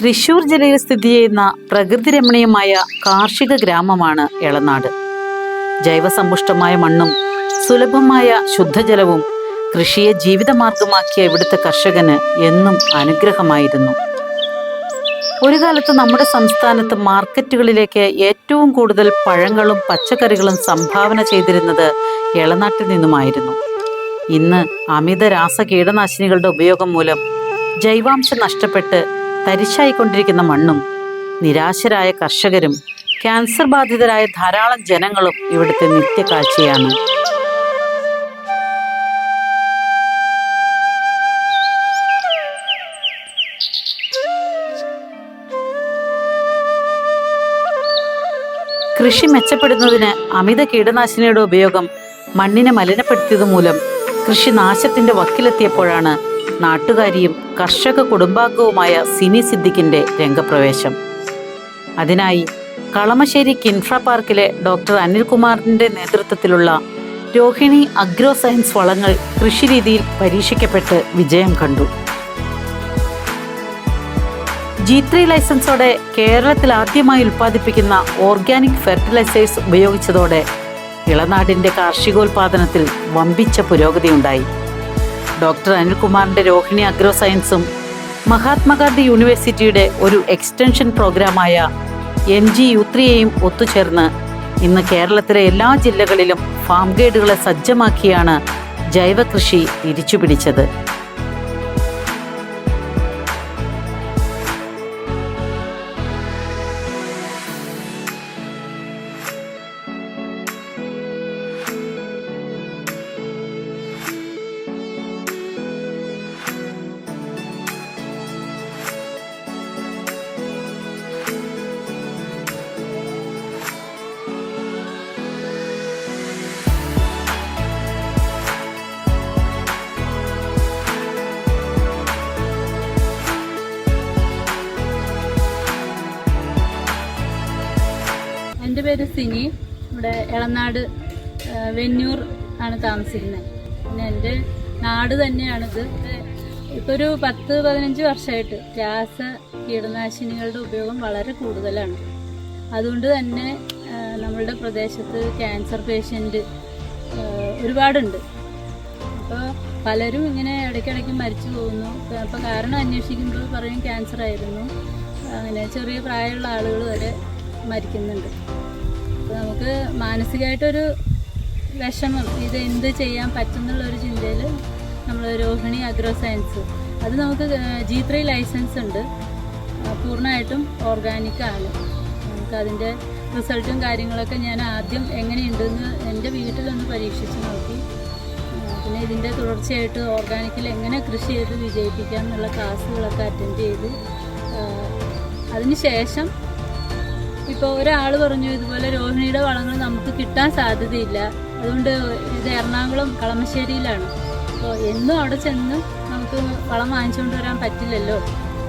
തൃശൂർ ജില്ലയിൽ സ്ഥിതി ചെയ്യുന്ന പ്രകൃതി രമണീയമായ കാർഷിക ഗ്രാമമാണ് എളനാട്. ജൈവസമ്പുഷ്ടമായ മണ്ണും സുലഭമായ ശുദ്ധജലവും കൃഷിയെ ജീവിതമാർഗമാക്കിയ ഇവിടുത്തെ കർഷകന് എന്നും അനുഗ്രഹമായിരുന്നു. ഒരു കാലത്ത് നമ്മുടെ സംസ്ഥാനത്ത് മാർക്കറ്റുകളിലേക്ക് ഏറ്റവും കൂടുതൽ പഴങ്ങളും പച്ചക്കറികളും സംഭാവന ചെയ്തിരുന്നത് എളനാട്ടിൽ നിന്നുമായിരുന്നു. ഇന്ന് അമിത രാസ കീടനാശിനികളുടെ ഉപയോഗം മൂലം ജൈവാംശം നഷ്ടപ്പെട്ട് തരിശായിക്കൊണ്ടിരിക്കുന്ന മണ്ണും നിരാശരായ കർഷകരും ക്യാൻസർ ബാധിതരായ ധാരാളം ജനങ്ങളും ഇവിടുത്തെ നിത്യകാഴ്ചയാണ്. കൃഷി മെച്ചപ്പെടുന്നതിന് അമിത കീടനാശിനിയുടെ ഉപയോഗം മണ്ണിനെ മലിനപ്പെടുത്തിയത് മൂലം കൃഷി നാശത്തിന്റെ വക്കിലെത്തിയപ്പോഴാണ് നാട്ടുകാരിയും കർഷക കുടുംബാംഗവുമായ സിനി സിദ്ദിഖിന്റെ രംഗപ്രവേശം. അതിനായി കളമശ്ശേരി കിൻഫ്ര പാർക്കിലെ ഡോക്ടർ അനിൽകുമാറിന്റെ നേതൃത്വത്തിലുള്ള രോഹിണി അഗ്രോ സയൻസ് വളങ്ങൾ കൃഷിരീതിയിൽ പരീക്ഷിക്കപ്പെട്ട് വിജയം കണ്ടു. ജി ത്രീ ലൈസൻസോടെ കേരളത്തിൽ ആദ്യമായി ഉൽപ്പാദിപ്പിക്കുന്ന ഓർഗാനിക് ഫെർട്ടിലൈസേഴ്സ് ഉപയോഗിച്ചതോടെ ഇളനാടിന്റെ കാർഷികോൽപാദനത്തിൽ വമ്പിച്ച പുരോഗതിയുണ്ടായി. ഡോക്ടർ അനിൽകുമാറിന്റെ രോഹിണി അഗ്രോ സയൻസും മഹാത്മാഗാന്ധി യൂണിവേഴ്സിറ്റിയുടെ ഒരു എക്സ്റ്റൻഷൻ പ്രോഗ്രാമായ എം ജി യുത്രിയെയും ഒത്തുചേർന്ന് ഇന്ന് കേരളത്തിലെ എല്ലാ ജില്ലകളിലും ഫാം ഗൈഡുകളെ സജ്ജമാക്കിയാണ് ജൈവകൃഷി തിരിച്ചുപിടിച്ചത്. എന്റെ പേര് സിനി. ഇവിടെ എളനാട് വെന്നൂർ ആണ് താമസിക്കുന്നത്. പിന്നെ എന്റെ നാട് തന്നെയാണിത് ഇപ്പോൾ ഒരു പത്ത് പതിനഞ്ച് വർഷമായിട്ട് രാസ കീടനാശിനികളുടെ ഉപയോഗം വളരെ കൂടുതലാണ്. അതുകൊണ്ട് തന്നെ നമ്മളുടെ പ്രദേശത്ത് ക്യാൻസർ പേഷ്യന്റ് ഒരുപാടുണ്ട്. അപ്പോൾ പലരും ഇങ്ങനെ ഇടയ്ക്കിടയ്ക്ക് മരിച്ചു പോകുന്നു. അപ്പോൾ കാരണം അന്വേഷിക്കുമ്പോൾ പറയും ക്യാൻസർ ആയിരുന്നു. അങ്ങനെ ചെറിയ പ്രായമുള്ള ആളുകൾ വരെ മരിക്കുന്നുണ്ട്. അപ്പോൾ നമുക്ക് മാനസികമായിട്ടൊരു വിഷമം ഇത് എന്ത് ചെയ്യാൻ പറ്റുന്നുള്ള ഒരു ചിന്തയിൽ നമ്മൾ രോഹിണി അഗ്രോ സയൻസ്. അത് നമുക്ക് ജി ത്രീ ലൈസൻസ് ഉണ്ട്. പൂർണമായിട്ടും ഓർഗാനിക്കാണ് നമുക്ക് അതിന്റെ റിസൾട്ടും കാര്യങ്ങളൊക്കെ ഞാൻ ആദ്യം എങ്ങനെയുണ്ടെന്ന് എന്റെ വീട്ടിലൊന്ന് പരീക്ഷിച്ച് നോക്കി. പിന്നെ ഇതിന്റെ തുടർച്ചയായിട്ട് ഓർഗാനിക്കിൽ എങ്ങനെ കൃഷി ചെയ്ത് വിജയിപ്പിക്കാം എന്നുള്ള ക്ലാസ്സുകളൊക്കെ അറ്റൻഡ് ചെയ്തു അതിന് ശേഷം ഇപ്പോൾ ഒരാൾ പറഞ്ഞു ഇതുപോലെ രോഹിണിയുടെ വളങ്ങൾ നമുക്ക് കിട്ടാൻ സാധ്യതയില്ല. അതുകൊണ്ട് ഇത് എറണാകുളം കളമശ്ശേരിയിലാണ്. അപ്പോൾ എന്നും അവിടെ ചെന്ന് നമുക്ക് വളം വാങ്ങിച്ചുകൊണ്ട് വരാൻ പറ്റില്ലല്ലോ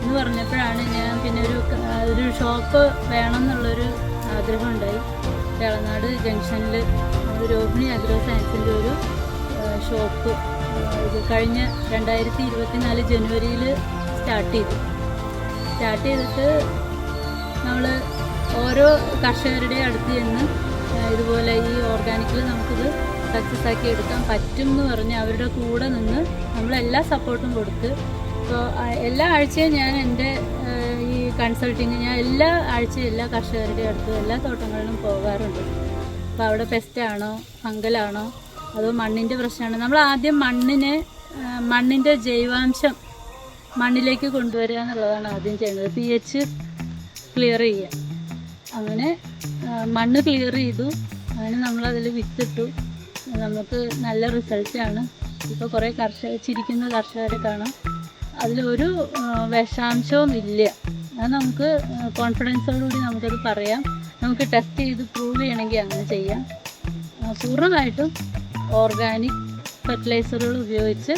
എന്ന് പറഞ്ഞപ്പോഴാണ് ഞാൻ പിന്നെ ഒരു ഒരു ഷോപ്പ് വേണം എന്നുള്ളൊരു ആഗ്രഹം ഉണ്ടായി. കേളനാട് ജംഗ്ഷനിൽ രോഹിണി അഗ്രോ സയൻസിന്റെ ഒരു ഷോപ്പ് ഇത് കഴിഞ്ഞ രണ്ടായിരത്തി ഇരുപത്തിനാല് ജനുവരിയിൽ സ്റ്റാർട്ട് ചെയ്തു. സ്റ്റാർട്ട് ചെയ്തിട്ട് നമ്മൾ ഓരോ കർഷകരുടെ അടുത്ത് ചെന്ന് ഇതുപോലെ ഈ ഓർഗാനിക്കിൽ നമുക്കിത് സക്സസ് ആക്കി എടുക്കാൻ പറ്റും എന്ന് പറഞ്ഞ് അവരുടെ കൂടെ നിന്ന് നമ്മൾ എല്ലാ സപ്പോർട്ടും കൊടുത്ത് ഇപ്പോൾ എല്ലാ ആഴ്ചയും ഞാൻ എന്റെ ഈ കൺസൾട്ടിങ് ഞാൻ എല്ലാ ആഴ്ചയും എല്ലാ കർഷകരുടെ അടുത്തും എല്ലാ തോട്ടങ്ങളിലും പോകാറുണ്ട്. അപ്പോൾ അവിടെ പെസ്റ്റാണോ ഫംഗലാണോ അതോ മണ്ണിന്റെ പ്രശ്നമാണോ? നമ്മൾ ആദ്യം മണ്ണിനെ മണ്ണിന്റെ ജൈവാംശം മണ്ണിലേക്ക് കൊണ്ടുവരിക എന്നുള്ളതാണ് ആദ്യം ചെയ്യുന്നത് പി എച്ച് ക്ലിയർ ചെയ്യുക. അങ്ങനെ മണ്ണ് ക്ലിയർ ചെയ്തു. അങ്ങനെ നമ്മളതിൽ വിത്തിട്ടു. നമുക്ക് നല്ല റിസൾട്ടാണ് ഇപ്പോൾ കുറേ കർഷക ചിരിക്കുന്ന കർഷകരെ കാണാം. അതിലൊരു വിഷാംശവും ഇല്ല. അത് നമുക്ക് കോൺഫിഡൻസോടുകൂടി നമുക്കത് പറയാം. നമുക്ക് ടെസ്റ്റ് ചെയ്ത് പ്രൂവ് ചെയ്യണമെങ്കിൽ അങ്ങനെ ചെയ്യാം. പൂർണമായിട്ടും ഓർഗാനിക് ഫെർട്ടിലൈസറുകൾ ഉപയോഗിച്ച്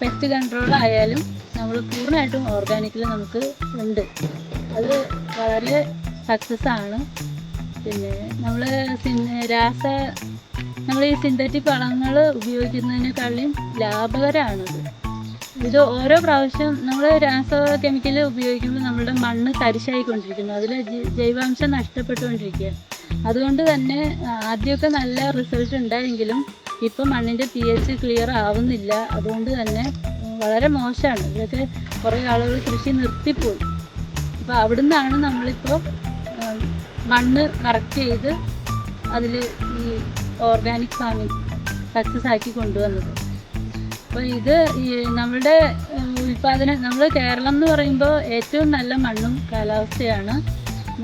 പെസ്റ്റ് കൺട്രോൾ ആയാലും നമ്മൾ പൂർണമായിട്ടും ഓർഗാനിക്കിൽ നമുക്ക് ഉണ്ട്. അത് വളരെ സക്സസ് ആണ്. പിന്നെ നമ്മൾ രാസ നമ്മൾ ഈ സിന്തറ്റിക് വളങ്ങൾ ഉപയോഗിക്കുന്നതിനേക്കാളും ലാഭകരമാണത്. ഇത് ഓരോ പ്രാവശ്യം നമ്മൾ രാസ കെമിക്കൽ ഉപയോഗിക്കുമ്പോൾ നമ്മുടെ മണ്ണ് തരിശായിക്കൊണ്ടിരിക്കുന്നു അതിൽ ജൈവാംശം നഷ്ടപ്പെട്ടുകൊണ്ടിരിക്കുക അതുകൊണ്ട് തന്നെ ആദ്യമൊക്കെ നല്ല റിസൾട്ട് ഉണ്ടായെങ്കിലും ഇപ്പം മണ്ണിന്റെ പി എച്ച് ക്ലിയർ ആവുന്നില്ല. അതുകൊണ്ട് തന്നെ വളരെ മോശമാണ്. ഇതൊക്കെ കുറേ ആളുകൾ കൃഷി നിർത്തിപ്പോയി. അപ്പോൾ അവിടുന്നാണ് നമ്മളിപ്പോൾ മണ്ണ് കറക്റ്റ് ചെയ്ത് അതിൽ ഈ ഓർഗാനിക് ഫാമിംഗ് സക്സസ് ആക്കി കൊണ്ടുവന്നത്. അപ്പോൾ ഇത് ഈ നമ്മുടെ ഉൽപ്പാദനം നമ്മൾ കേരളം എന്ന് പറയുമ്പോൾ ഏറ്റവും നല്ല മണ്ണും കാലാവസ്ഥയാണ്.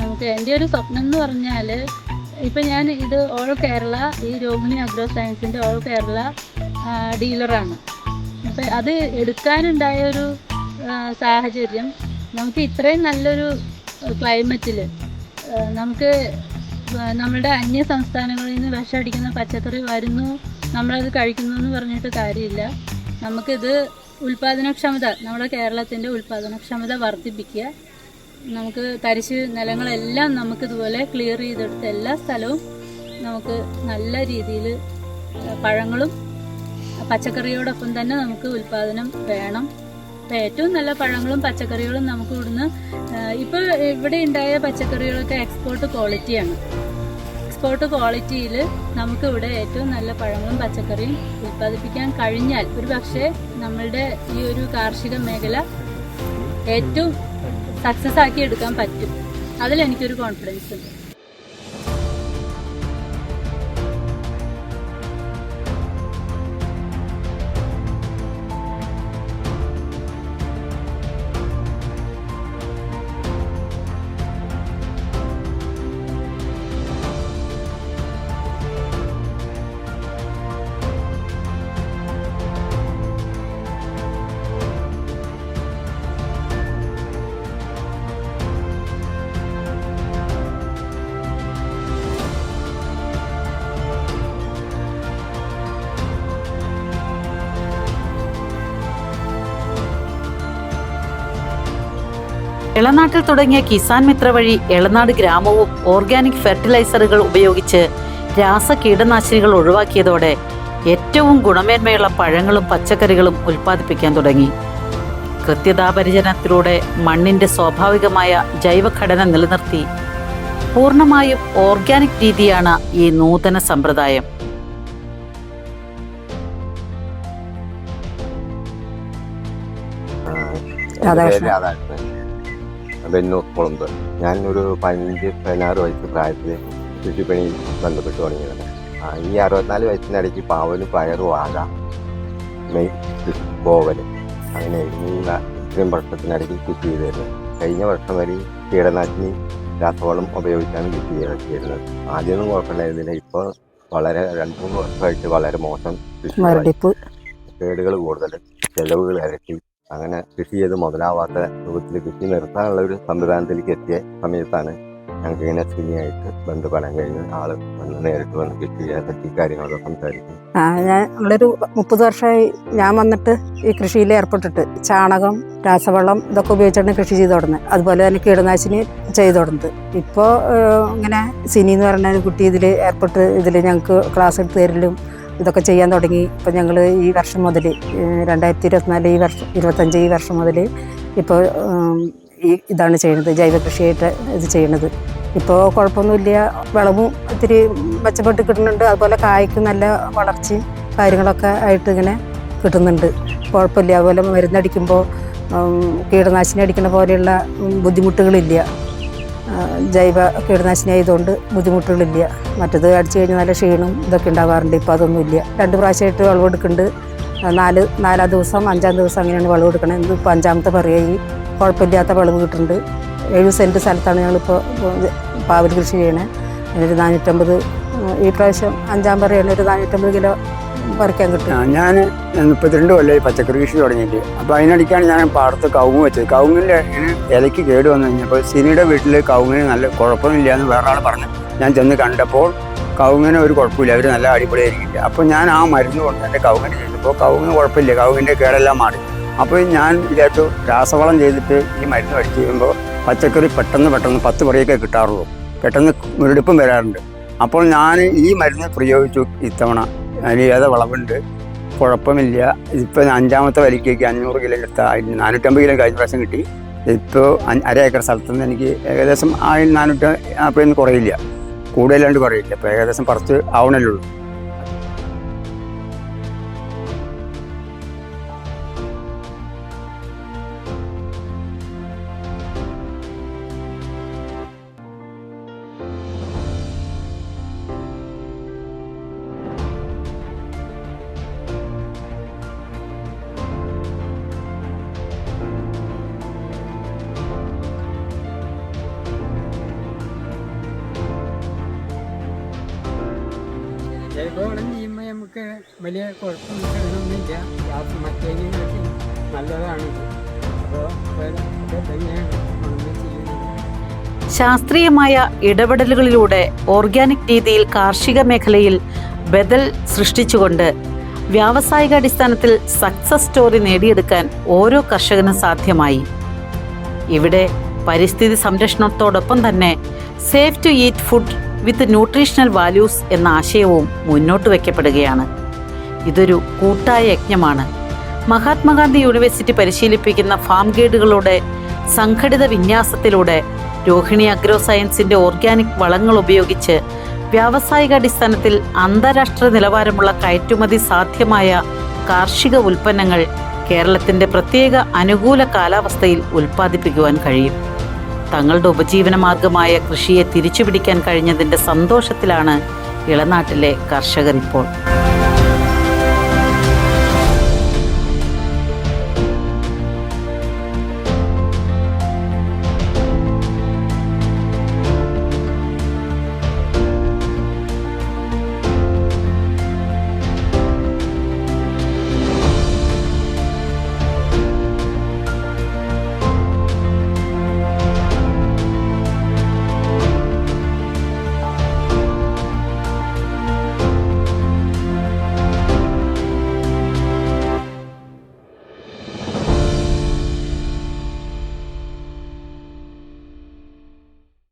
നമുക്ക് എന്റെ ഒരു സ്വപ്നം എന്ന് പറഞ്ഞാൽ ഇപ്പം ഞാൻ ഇത് ഓൾ കേരള ഈ രോഹിണി അഗ്രോ സയൻസിന്റെ ഓൾ കേരള ഡീലറാണ് അപ്പം അത് എടുക്കാനുണ്ടായ ഒരു സാഹചര്യം നമുക്ക് ഇത്രയും നല്ലൊരു ക്ലൈമറ്റിൽ നമുക്ക് നമ്മുടെ അന്യ സംസ്ഥാനങ്ങളിൽ നിന്ന് വിഷമടിക്കുന്ന പച്ചക്കറി വരുന്നു. നമ്മളത് കഴിക്കുന്നു എന്ന് പറഞ്ഞിട്ട് കാര്യമില്ല. നമുക്കിത് ഉൽപാദനക്ഷമത നമ്മുടെ കേരളത്തിന്റെ ഉൽപാദനക്ഷമത വർദ്ധിപ്പിക്കുക. നമുക്ക് തരിശ് നിലങ്ങളെല്ലാം നമുക്കിതുപോലെ ക്ലിയർ ചെയ്തെടുത്ത് എല്ലാ സ്ഥലവും നമുക്ക് നല്ല രീതിയിൽ പഴങ്ങളും പച്ചക്കറിയോടൊപ്പം തന്നെ നമുക്ക് ഉൽപാദനം വേണം. ഏറ്റവും നല്ല പഴങ്ങളും പച്ചക്കറികളും നമുക്ക് ഇവിടുന്ന് ഇപ്പോൾ ഇവിടെ ഉണ്ടായ പച്ചക്കറികളൊക്കെ എക്സ്പോർട്ട് ക്വാളിറ്റിയാണ് എക്സ്പോർട്ട് ക്വാളിറ്റിയിൽ നമുക്ക് ഇവിടെ ഏറ്റവും നല്ല പഴങ്ങളും പച്ചക്കറിയും ഉൽപ്പാദിപ്പിക്കാൻ കഴിഞ്ഞാൽ ഒരു പക്ഷേ നമ്മളുടെ ഈ ഒരു കാർഷിക മേഖല ഏറ്റവും സക്സസ് ആക്കി എടുക്കാൻ പറ്റും. അതിലെനിക്കൊരു കോൺഫിഡൻസ് ഉണ്ട്. ഇളനാട്ടിൽ തുടങ്ങിയ കിസാൻ മിത്ര വഴി ഇളനാട് ഗ്രാമവും ഓർഗാനിക് ഫെർട്ടിലൈസറുകൾ ഉപയോഗിച്ച് രാസ കീടനാശിനികൾ ഒഴിവാക്കിയതോടെ ഏറ്റവും ഗുണമേന്മയുള്ള പഴങ്ങളും പച്ചക്കറികളും ഉൽപ്പാദിപ്പിക്കാൻ തുടങ്ങി. കൃത്യതാപരിചരണത്തിലൂടെ മണ്ണിന്റെ സ്വാഭാവികമായ ജൈവഘടന നിലനിർത്തി. പൂർണമായും ഓർഗാനിക് രീതിയാണ് ഈ നൂതന സമ്പ്രദായം. രാധാകൃഷ്ണൻ. ബെന്നൂർ കുളമ്പ് ഞാൻ ഒരു പതിനഞ്ച് പതിനാറ് വയസ്സ് പ്രായത്തിൽ കൃഷിപ്പണിയിൽ ബന്ധപ്പെട്ട് തുടങ്ങിയതാണ്. ആ, ഈ അറുപത്തിനാല് വയസ്സിനിടയ്ക്ക് പാവലും പയറും വാഴ മെയ് ബോവൽ അങ്ങനെ ഇത്രയും വർഷത്തിനിടയ്ക്ക് കൃഷി ചെയ്തിരുന്നു. കഴിഞ്ഞ വർഷം വരെ കീടനാശിനി രാസവളം ഉപയോഗിച്ചാണ് കൃഷി ചെയ്തിരുന്നത് ആദ്യമൊന്നും കുഴപ്പമില്ലായിരുന്നില്ല ഇപ്പോൾ വളരെ രണ്ട് മൂന്ന് വർഷമായിട്ട് വളരെ മോശം കൃഷി കേടുകൾ കൂടുതൽ ചെലവുകൾ ഇരട്ടി. അങ്ങനെ കൃഷി ചെയ്ത് മുതലാവാത്ത രൂപത്തിൽ കൃഷി നിർത്താനുള്ള ഒരു സംവിധാനത്തിലേക്ക് എത്തിയ സമയത്താണ് ഞങ്ങൾക്ക് ഇങ്ങനെ സ്ത്രീയായിട്ട് ബന്ധപ്പെടാൻ കഴിഞ്ഞ ആൾ വന്ന് നേരിട്ട് വന്ന് കൃഷി ചെയ്യാൻ പറ്റി കാര്യങ്ങളൊക്കെ സംസാരിക്കും. ഞാൻ നമ്മളൊരു മുപ്പത് വർഷമായി ഞാൻ വന്നിട്ട് ഈ കൃഷിയിൽ ഏർപ്പെട്ടിട്ട് ചാണകം രാസവളം ഇതൊക്കെ ഉപയോഗിച്ചാണ് കൃഷി ചെയ്ത് തുടങ്ങുന്നത്. അതുപോലെ തന്നെ കീടനാശിനി ചെയ്ത് തുടങ്ങുന്നത്. ഇപ്പോൾ ഇങ്ങനെ സിനി എന്ന് പറഞ്ഞ കുട്ടി ഇതിൽ ഏർപ്പെട്ട് ഇതിൽ ഞങ്ങൾക്ക് ക്ലാസ് എടുത്ത് തരലും ഇതൊക്കെ ചെയ്യാൻ തുടങ്ങി. ഇപ്പം ഞങ്ങൾ ഈ വർഷം മുതൽ രണ്ടായിരത്തി ഇരുപത്തിനാല് ഈ വർഷം ഇരുപത്തഞ്ച് ഈ വർഷം മുതൽ ഇപ്പോൾ ഈ ഇതാണ് ചെയ്യുന്നത്. ജൈവ കൃഷിയായിട്ട് ഇത് ചെയ്യണത് ഇപ്പോൾ കുഴപ്പമൊന്നുമില്ല വിളവും ഇത്തിരി മെച്ചപ്പെട്ട് കിട്ടുന്നുണ്ട്. അതുപോലെ കായ്ക്ക് നല്ല വളർച്ചയും കാര്യങ്ങളൊക്കെ ആയിട്ട് ഇങ്ങനെ കിട്ടുന്നുണ്ട്. കുഴപ്പമില്ല. അതുപോലെ മരുന്നടിക്കുമ്പോൾ കീടനാശിനി അടിക്കുന്ന പോലെയുള്ള ബുദ്ധിമുട്ടുകളില്ല. ജൈവ കീടനാശിനി ആയതുകൊണ്ട് ബുദ്ധിമുട്ടുകളില്ല. മറ്റത് അടിച്ചു കഴിഞ്ഞാൽ നല്ല ക്ഷീണം ഇതൊക്കെ ഉണ്ടാവാറുണ്ട്. ഇപ്പോൾ അതൊന്നുമില്ല. രണ്ട് പ്രാവശ്യമായിട്ട് വിളവെടുക്കുന്നുണ്ട് നാല് നാലാം ദിവസം അഞ്ചാം ദിവസം അങ്ങനെയാണ് വിളവെടുക്കണത് ഇന്ന് ഇപ്പോൾ അഞ്ചാമത്തെ പറയായി. കുഴപ്പമില്ലാത്ത വിളവ് കിട്ടുന്നുണ്ട്. ഏഴ് സെന്റ് സ്ഥലത്താണ് ഞങ്ങളിപ്പോൾ പാവൽ കൃഷി ചെയ്യണേ. അതിനൊരു നാനൂറ്റമ്പത് ഈ പ്രാവശ്യം അഞ്ചാം പറയാണ് ഒരു നാനൂറ്റമ്പത് കിലോ പറിക്കാൻ കിട്ടും. ഞാൻ മുപ്പത്തിരണ്ട് കൊല്ലമായി പച്ചക്കറി കൃഷി തുടങ്ങിയിട്ട്. അപ്പോൾ അതിനടിക്കാണ് ഞാൻ പാടത്ത് കവുങ്ങ് വെച്ചത്. കവുങ്ങിന്റെ ഇലയ്ക്ക് കേട് വന്നു കഴിഞ്ഞപ്പോൾ സിനിയുടെ വീട്ടിൽ കവുങ്ങിന് നല്ല കുഴപ്പമില്ല എന്ന് വേറെ ആൾ പറഞ്ഞു. ഞാൻ ചെന്ന് കണ്ടപ്പോൾ കവുങ്ങിന് ഒരു കുഴപ്പമില്ല. അവർ നല്ല അടിപൊളിയായിരിക്കില്ല. അപ്പോൾ ഞാൻ ആ മരുന്ന് കൊണ്ട് എന്റെ കവുങ്ങിന് ചെയ്തപ്പോൾ കവുങ്ങിന് കുഴപ്പമില്ല. കവുങ്ങിന്റെ കേടെല്ലാം മാറി. അപ്പോൾ ഞാൻ വിചാരിച്ചു രാസവളം ചെയ്തിട്ട് ഈ മരുന്ന് അടിച്ച് കഴിയുമ്പോൾ പച്ചക്കറി പെട്ടെന്ന് പെട്ടെന്ന് പത്ത് പറയൊക്കെ കിട്ടാറുള്ളൂ. പെട്ടെന്ന് മുരടിപ്പും വരാറുണ്ട്. അപ്പോൾ ഞാൻ ഈ മരുന്ന് പ്രയോഗിച്ചു ഇത്തവണ. ഏത വളവുണ്ട്. കുഴപ്പമില്ല. ഇതിപ്പോൾ അഞ്ചാമത്തെ വലിക്കേക്ക് അഞ്ഞൂറ് കിലോ എടുത്ത നാനൂറ്റമ്പത് കിലോ കഴിഞ്ഞ പ്രാവശ്യം കിട്ടി. ഇപ്പോൾ അര ഏക്കർ സ്ഥലത്തു നിന്ന് എനിക്ക് ഏകദേശം ആയിരം നാനൂറ്റി നാൽപ്പതിന് കുറയില്ല. കൂടുതലാണ്ട് കുറയില്ല. അപ്പോൾ ഏകദേശം കുറച്ച് ആവണല്ലേ ഉള്ളൂ. നമുക്ക് വലിയ കുഴപ്പമൊന്നുമില്ല ഗ്യാസ് മറ്റേതിനൊക്കെ നല്ലതാണ്. അപ്പോൾ ശാസ്ത്രീയമായ ഇടപെടലുകളിലൂടെ ഓർഗാനിക് രീതിയിൽ കാർഷിക മേഖലയിൽ ബദൽ സൃഷ്ടിച്ചുകൊണ്ട് വ്യാവസായിക അടിസ്ഥാനത്തിൽ സക്സസ് സ്റ്റോറി നേടിയെടുക്കാൻ ഓരോ കർഷകനും സാധ്യമായി. ഇവിടെ പരിസ്ഥിതി സംരക്ഷണത്തോടൊപ്പം തന്നെ safe to eat food with nutritional values എന്ന ആശയവും മുന്നോട്ട് വയ്ക്കപ്പെടുകയാണ്. ഇതൊരു കൂട്ടായ യജ്ഞമാണ്. മഹാത്മാഗാന്ധി യൂണിവേഴ്സിറ്റി പരിശീലിപ്പിക്കുന്ന ഫാം ഗൈഡുകളുടെ സംഘടിത വിന്യാസത്തിലൂടെ രോഹിണി അഗ്രോ സയൻസിന്റെ ഓർഗാനിക് വളങ്ങൾ ഉപയോഗിച്ച് വ്യാവസായിക അടിസ്ഥാനത്തിൽ അന്താരാഷ്ട്ര നിലവാരമുള്ള കയറ്റുമതി സാധ്യമായ കാർഷിക ഉൽപ്പന്നങ്ങൾ കേരളത്തിന്റെ പ്രത്യേക അനുകൂല കാലാവസ്ഥയിൽ ഉൽപ്പാദിപ്പിക്കുവാൻ കഴിയും. തങ്ങളുടെ ഉപജീവന മാർഗമായ കൃഷിയെ തിരിച്ചുപിടിക്കാൻ കഴിഞ്ഞതിന്റെ സന്തോഷത്തിലാണ് ഇളനാട്ടിലെ കർഷകർ ഇപ്പോൾ.